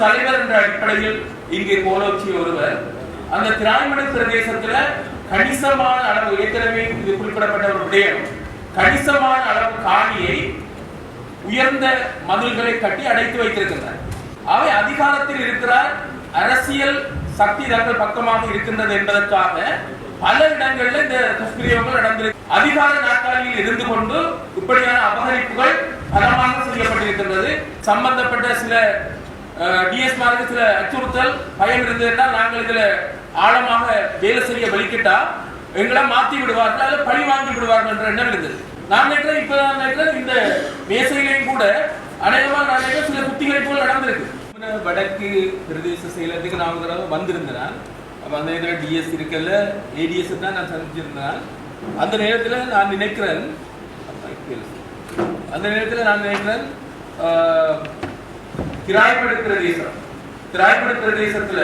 தலைவர் என்ற அடிப்படையில் இங்கே கோலோச்சி ஒருவர் அந்த திராவிட பிரதேசத்துல கணிசமான அளவு ஏற்கனவே இது குறிப்பிடப்பட்ட ஒரு விடயம் கணிசமான அளவு காணியை உயர்ந்த மதில்களை கட்டி அடைத்து வைத்திருக்கின்றனர் அவை அதிகாரத்தில் இருக்கிறார் அரசியல் சக்தி தங்கள் பக்கமாக இருக்கின்றது என்பதற்காக பல இடங்களில் இந்த துஷ்பிரயோகங்கள் நடந்திருக்கு அதிகார நாற்காலியில் இருந்து கொண்டு இப்படியான அபகரிப்புகள் பலமாக செய்யப்பட்டிருக்கின்றது. சம்பந்தப்பட்ட சில டிஎஸ் மாருக்கு சில அச்சுறுத்தல் பயம் இருந்ததுன்னா நாங்கள் இதுல ஆழமாக வேலை செய்ய வலிக்கிட்டா எங்களை மாத்தி விடுவார்கள் அல்லது பழி வாங்கி விடுவார்கள் என்ற எண்ணம் இருந்தது. நான் நினைக்கிறேன் இப்ப நான் நினைக்கிறேன் இந்த மேசையிலையும் கூட அநேகமாக நான் நினைக்கிறேன் சில குத்திகரிப்புகள் நடந்திருக்கு. வடக்கு பிரதேச செயலத்துக்கு நான் ஒரு தடவை வந்திருந்தேன் அப்போ அந்த நேரத்தில் டிஎஸ் இருக்கல ஏடிஎஸ் தான் நான் சந்திச்சிருந்தேன் அந்த நேரத்தில் நான் நினைக்கிறேன் அந்த நேரத்தில் நான் நினைக்கிறேன் திராய்படு பிரதேசம் திராய்படு பிரதேசத்துல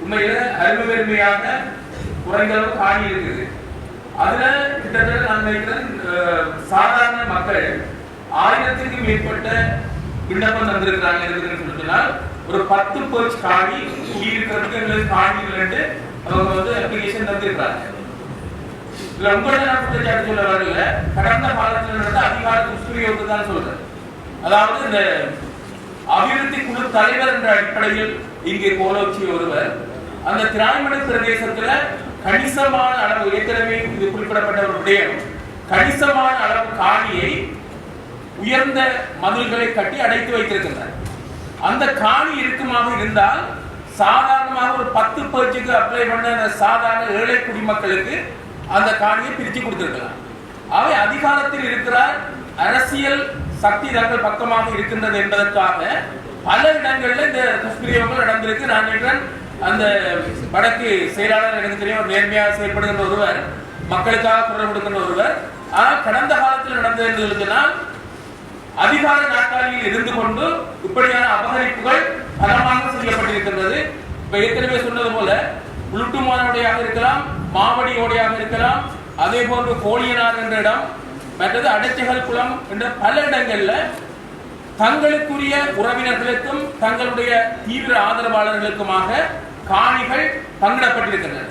உண்மையில அருமை பெருமையாக குறைந்தளவு காணி இருக்குது. அதுல கிட்டத்தட்ட நான் நினைக்கிறேன் அஹ், சாதாரண மக்கள் ஆயிரத்துக்கு மேற்பட்ட விண்ணப்பம் தந்திருக்கிறாங்க இருக்குதுன்னு சொல்லி சொன்னால் ஒரு பத்து பேர்ச் காணி குடியிருக்கிறதுக்கு எங்களுக்கு காணி அவங்க வந்து அப்ளிகேஷன் தந்திருக்கிறாங்க. இதுல உங்களோட நான் குற்றச்சாட்டு சொல்ல வரல கடந்த காலத்தில் நடந்த அதிகார துஷ்பிரயோகத்தை தான் சொல்றேன். அதாவது இந்த அபிவிருத்தி குழு தலைவர் என்ற அடிப்படையில் இங்கே கோலோச்சி ஒருவர். அந்த திராவிட பிரதேசத்துல கணிசமான அளவு ஏற்கனவே இது குறிப்பிடப்பட்ட ஒரு விடயம். கணிசமான அளவு காணியை உயர்ந்த மதில்களை கட்டி அடைத்து வைத்திருக்கின்றனர். அந்த காணி இருக்குமாக இருந்தால் சாதாரணமாக ஒரு பத்து பேர்ச்சுக்கு அப்ளை பண்ண அந்த சாதாரண ஏழை குடிமக்களுக்கு அந்த காணியை பிரிச்சு கொடுத்திருக்கலாம். அவை அதிகாரத்தில் இருக்கிறார் அரசியல் சக்தி தங்கள் பக்கமாக இருக்கின்றது என்பதற்காக பல இடங்களில் இந்த துஷ்பிரயோகங்கள் நடந்திருக்கு நான் நின்றேன். அந்த வடக்கு செயலாளர் எனக்கு தெரியும் ஒரு நேர்மையாக செயல்படுகின்ற ஒருவர் மக்களுக்காக குரல் கொடுக்கின்ற ஒருவர். ஆனால் கடந்த காலத்தில் நடந்தது என்று அதிகார நாற்காலியில் இருந்து கொண்டு இப்படியான அபகரிப்புகள் பலமாக செய்யப்பட்டிருக்கின்றது. இப்ப ஏற்கனவே சொன்னது போல உளுட்டுமானோடையாக இருக்கலாம் மாவடியோடையாக இருக்கலாம் அதே போன்று கோழியனார் என்ற இடம் மற்றது அடைச்சகல் குளம் என்ற பல இடங்களில் தங்களுக்குரிய உறவினர்களுக்கும் தங்களுடைய தீவிர ஆதரவாளர்களுக்குமாக காணிகள் பங்கிடப்பட்டிருக்கின்றன.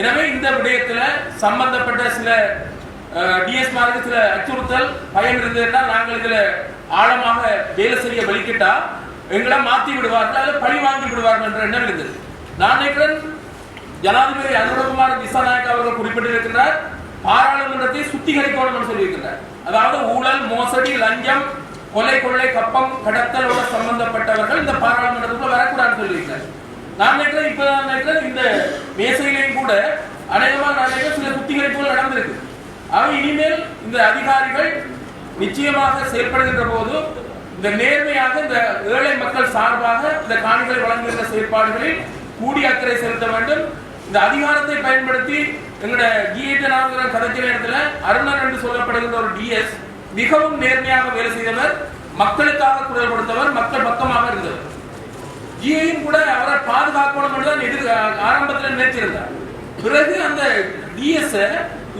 எனவே இந்த விடயத்தில் சம்பந்தப்பட்ட சில டிஎஸ்மாருக்கு சில அச்சுறுத்தல் பயம் இருந்ததுன்னா நாங்கள் இதில் ஆழமாக வேலை செய்ய வலிக்கிட்டா எங்களை மாத்தி விடுவார்கள் அல்லது பழி வாங்கி விடுவார்கள் என்ற எண்ணம் இருந்தது. நான் நினைக்கிறேன் ஜனாதிபதி அனுரகுமார் திசாநாயக் அவர்கள் குறிப்பிட்டிருக்கிறார் பாராளுமன்றத்தை சுத்திகரிக்கணும்னு சொல்லியிருக்கிறார். அதாவது ஊழல் மோசடி லஞ்சம் கொலை கொள்ளை கப்பம் கடத்தலோட சம்பந்தப்பட்டவர்கள் இந்த பாராளுமன்றத்துக்குள்ள வரக்கூடாதுன்னு சொல்லியிருக்கிறார். நான் நினைக்கிறேன் இப்ப நான் நினைக்கிறேன் இந்த மேசையிலையும் கூட அநேகமாக நான் நினைக்கிறேன் சில சுத்திகரிப்புகள் நடந்திருக்கு. அவை இனிமேல் இந்த அதிகாரிகள் நிச்சயமாக செயல்படுகின்ற போது இந்த நேர்மையாக இந்த ஏழை மக்கள் சார்பாக இந்த காணிகளை வழங்குகின்ற செயற்பாடுகளில் கூடிய அக்கறை செலுத்த வேண்டும். இந்த அதிகாரத்தை பயன்படுத்தி எங்களோட ஜிஎட்டு கதைக்கிற இடத்துல அருணர் என்று சொல்லப்படுகின்ற ஒரு டிஎஸ் மிகவும் நேர்மையாக வேலை செய்தவர் மக்களுக்காக குரல் கொடுத்தவர் மக்கள் பக்கமாக இருந்தவர். ஜியையும் கூட அவரை பாதுகாக்கணும் என்று தான் எதிர் ஆரம்பத்தில் நினைச்சிருந்தார் பிறகு அந்த டிஎஸ்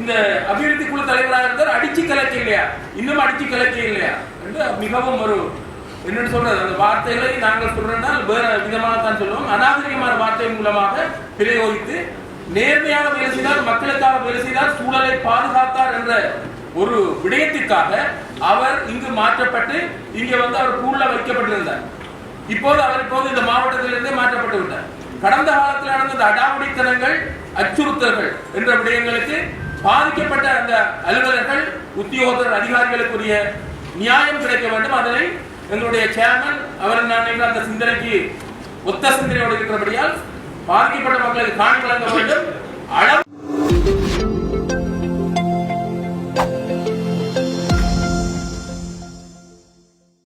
இந்த அபிவிருத்தி குழு தலைவராக இருந்தார். அடிச்சு கலக்க இல்லையா இன்னும் அடிச்சு கலக்க இல்லையா என்று மிகவும் ஒரு என்னன்னு சொல்றது அந்த வார்த்தைகளை நாங்கள் சொல்றோம்னா வேற விதமாக தான் சொல்லுவோம். அநாகரிகமான வார்த்தை மூலமாக பிரயோகித்து நேர்மையாக வேலை செய்தார் மக்களுக்காக வேலை செய்தார் சூழலை பாதுகாத்தார் என்ற ஒரு விடயத்திற்காக அவர் இங்கு மாற்றப்பட்டு இங்கே வந்து அவர் கூழ்ல வைக்கப்பட்டிருந்தார். இப்போது அவர் இப்போது இந்த மாவட்டத்திலிருந்தே மாற்றப்பட்டு விட்டார். கடந்த காலத்தில் நடந்த இந்த அடாவடித்தனங்கள் அச்சுறுத்தல்கள் என்ற விடயங்களுக்கு பாதிக்கப்பட்ட அந்த அலுவலர்கள் உத்தியோகத்தர் அதிகாரிகளுக்குரிய நியாயம் கிடைக்க வேண்டும். அதனை எங்களுடைய சேர்மன் அவர் நான் அந்த சிந்தனைக்கு ஒத்த சிந்தனையோடு இருக்கிறபடியால் பாதிக்கப்பட்ட மக்களுக்கு காண் வழங்க வேண்டும்